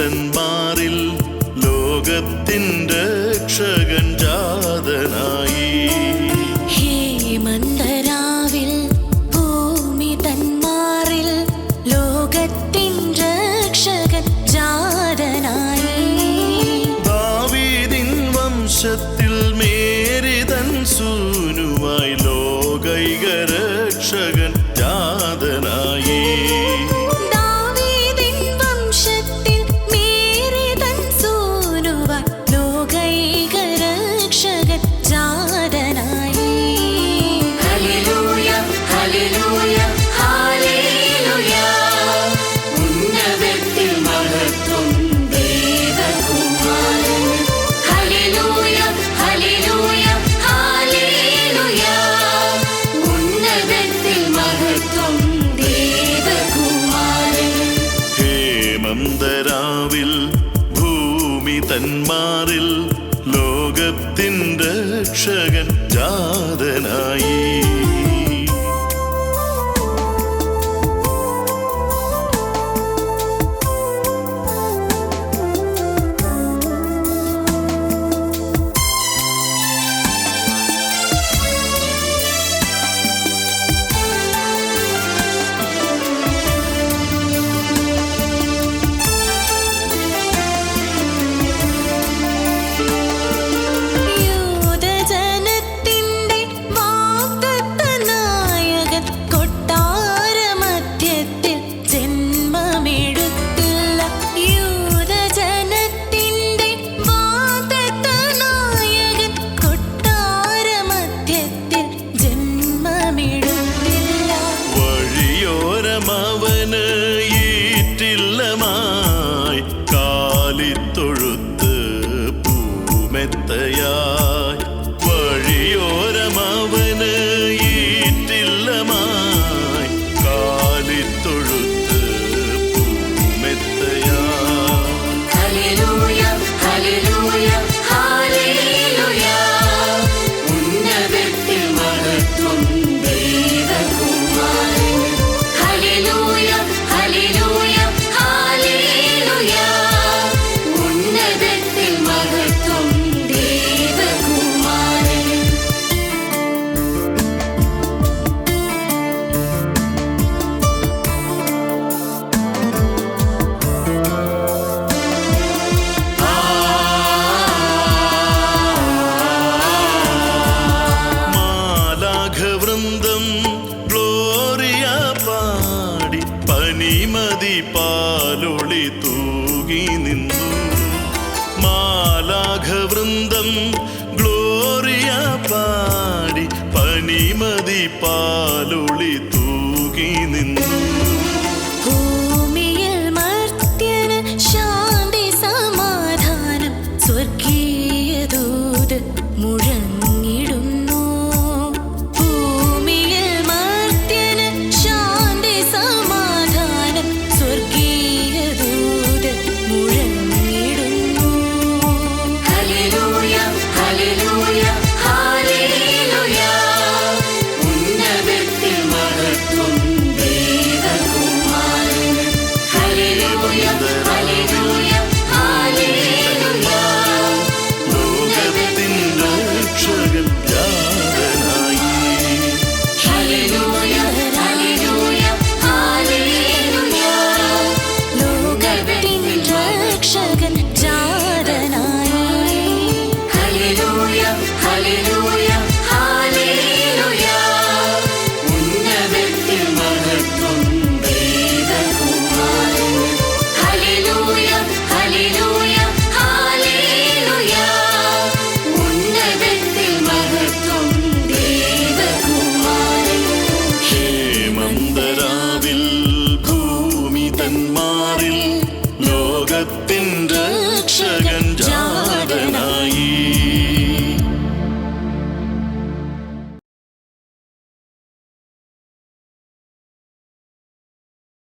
തന്മാറിൽ ലോകത്തിൻ രക്ഷകൻ ജാതനായി. ഹേമന്തരാവിൽ ഭൂമി തന്മാറിൽ ലോകത്തിൻ മേരിതൻ ലോ ഹേമന്തരാവിൽ ഭൂമി ലോകത്തിൻ രക്ഷകൻ ജാതനായി പാടി പനിമതി പാലൊളി തൂകി നിന്നു. മാലാഘവൃന്ദം ഗ്ലോറിയ പാടി പനിമതി പാലൊളി തൂ